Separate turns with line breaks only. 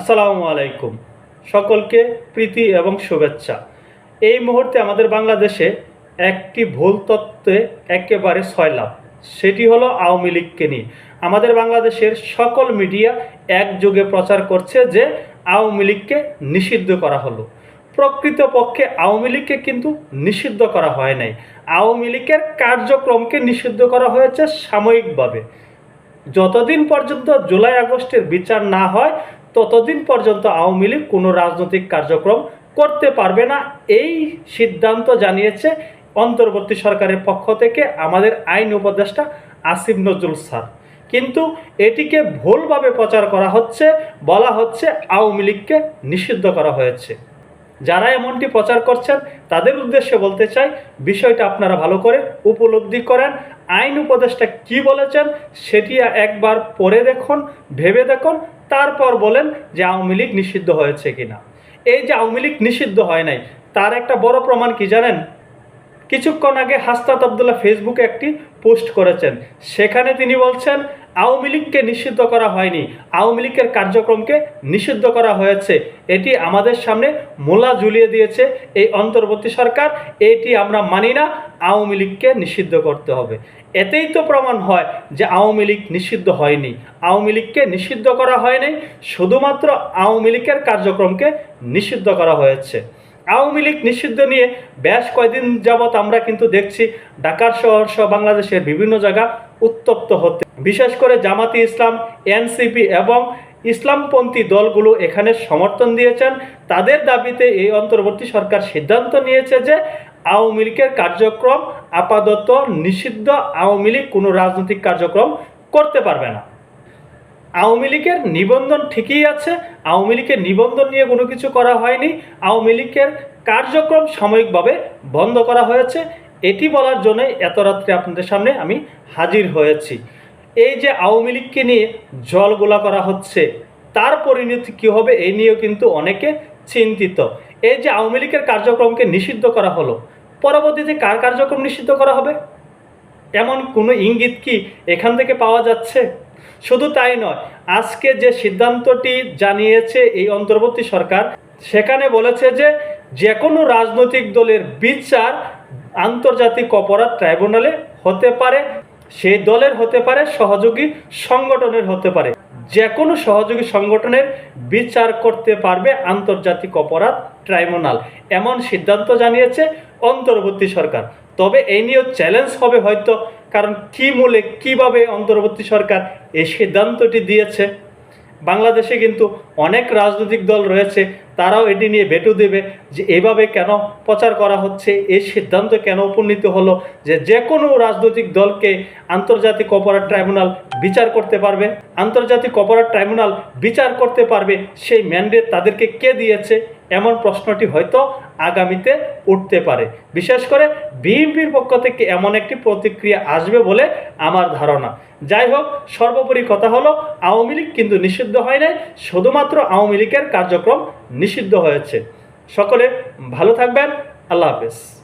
আসসালামু আলাইকুম। সকলকে প্রীতি এবং শুভেচ্ছা। এই মুহূর্তে আমাদের বাংলাদেশে একটি ভুল তত্ত্বে একেবারে ছয়লাভ সেটি হলো আওয়ামী লীগকে নিয়ে। আমাদের বাংলাদেশের সকল মিডিয়া একযোগে প্রচার করছে যে আওয়ামী লীগকে নিষিদ্ধ করা হলো। প্রকৃতপক্ষে আওয়ামী লীগকে কিন্তু নিষিদ্ধ করা হয় নাই। আওয়ামী লীগের কার্যক্রমকে নিষিদ্ধ করা হয়েছে সাময়িকভাবে। যতদিন পর্যন্ত জুলাই আগস্টের বিচার না হয় ততদিন পর্যন্ত আওয়ামী লীগ কোনো রাজনৈতিক কার্যক্রম করতে পারবে না, এই সিদ্ধান্ত জানিয়েছে অন্তর্বর্তী সরকারের পক্ষ থেকে আমাদের আইন উপদেষ্টা আসিফ নজরুল স্যার। কিন্তু এটিকে ভুলভাবে প্রচার করা হচ্ছে, বলা হচ্ছে আওয়ামী লীগকে নিষিদ্ধ করা হয়েছে। যারা এমনটি প্রচার করছেন, তাদের উদ্দেশ্যে বলতে চাই, বিষয়টা আপনারা ভালো করে উপলব্ধি করেন। আইন উপদেষ্টা কি বলেছেন, সেটি একবার পড়ে দেখুন, ভেবে দেখুন। তারপর বলেন যে আওয়ামী লীগ নিষিদ্ধ হয়েছে কিনা। এই যে আওয়ামী লীগ নিষিদ্ধ হয় নাই, তার একটা বড় প্রমাণ কি জানেন? কিছুক্ষণ আগে হাস্তাত আবদুল্লাহ ফেসবুকে একটি পোস্ট করেছেন। সেখানে তিনি বলছেন আওয়ামী লীগকে নিষিদ্ধ করা হয়নি। আওয়ামী লীগের কার্যক্রমকে নিষিদ্ধ করা হয়েছে। এটি আমাদের সামনে মোলা ঝুলিয়ে দিয়েছে এই অন্তর্বর্তী সরকার। এটি আমরা মানি না, আওয়ামী লীগকে নিষিদ্ধ করতে হবে। এতেই তো প্রমাণ হয় যে আওয়ামী লীগ নিষিদ্ধ হয়নি। আওয়ামী লীগকে নিষিদ্ধ করা হয়নি, শুধুমাত্র আওয়ামী লীগের কার্যক্রমকে নিষিদ্ধ করা হয়েছে। আওয়ামী লীগ নিষিদ্ধ নিয়ে বেশ কয়েকদিন যাবৎ আমরা কিন্তু দেখছি ঢাকার শহর সহ বাংলাদেশের বিভিন্ন জায়গা উত্তপ্ত হতে। বিশেষ করে জামাতি ইসলাম, এনসিপি এবং ইসলামপন্থী দলগুলো এখানে সমর্থন দিয়েছেন। তাদের দাবিতে এই অন্তর্বর্তী সরকার সিদ্ধান্ত নিয়েছে যে আওয়ামী লীগের কার্যক্রম আপাতত নিষিদ্ধ। আওয়ামী লীগ কোনো রাজনৈতিক কার্যক্রম করতে পারবে না। আওয়ামী লীগের নিবন্ধন ঠিকই আছে। আওয়ামী লীগের নিবন্ধন নিয়ে কোনো কিছু করা হয়নি। আওয়ামী লীগের কার্যক্রম সাময়িকভাবে বন্ধ করা হয়েছে। এটি বলার জন্যই এত রাত্রে আপনাদের সামনে আমি হাজির হয়েছি। এই যে আওয়ামী লীগকে নিয়ে জলগোলা করা হচ্ছে, তার পরিণতি কী হবে এই নিয়েও কিন্তু অনেকে চিন্তিত। এই যে আওয়ামী লীগের কার্যক্রমকে নিষিদ্ধ করা হলো, পরবর্তীতে কার কার্যক্রম নিষিদ্ধ করা হবে? এমন কোনো ইঙ্গিত কি এখান থেকে পাওয়া যাচ্ছে? শুধু তাই নয়, আজকে যে সিদ্ধান্তটি জানিয়েছে এই অন্তর্বর্তী সরকার, সেখানে বলেছে যে যে কোনো রাজনৈতিক দলের বিচার আন্তর্জাতিক অপরাধ ট্রাইব্যুনালে হতে পারে, সেই দলের হতে পারে, সহযোগী সংগঠনের হতে পারে। যে কোনো সহযোগী সংগঠনের বিচার করতে পারবে আন্তর্জাতিক অপরাধ ট্রাইব্যুনাল, এমন সিদ্ধান্ত জানিয়েছে অন্তর্বর্তী সরকার। তবে এই নিয়েও চ্যালেঞ্জ হবে হয়তো, কারণ কি মূলে কীভাবে অন্তর্বর্তী সরকার এই সিদ্ধান্তটি দিয়েছে? বাংলাদেশে কিন্তু অনেক রাজনৈতিক দল রয়েছে তারাও এটি নিয়ে ভেটু দেবে যে এভাবে কেন প্রচার করা হচ্ছে এই সিদ্ধান্ত কেন উপনীত হলো, যে যে কোনো রাজনৈতিক দলকে আন্তর্জাতিক অপরাধ ট্রাইব্যুনাল বিচার করতে পারবে। আন্তর্জাতিক অপরাধ ট্রাইব্যুনাল বিচার করতে পারবে, সেই ম্যান্ডেট তাদেরকে কে দিয়েছে এমন প্রশ্নটি হয়তো আগামীতে উঠতে পারে। বিশেষ করে বিএনপির পক্ষ থেকে এমন একটি প্রতিক্রিয়া আসবে বলে আমার ধারণা। যাই হোক, সর্বোপরি কথা হলো, আওয়ামী লীগ কিন্তু নিষিদ্ধ হয় নাই, শুধুমাত্র আওয়ামী লীগের কার্যক্রম নিষিদ্ধ হয়েছে। সকলে ভালো থাকবেন। আল্লাহ হাফেজ।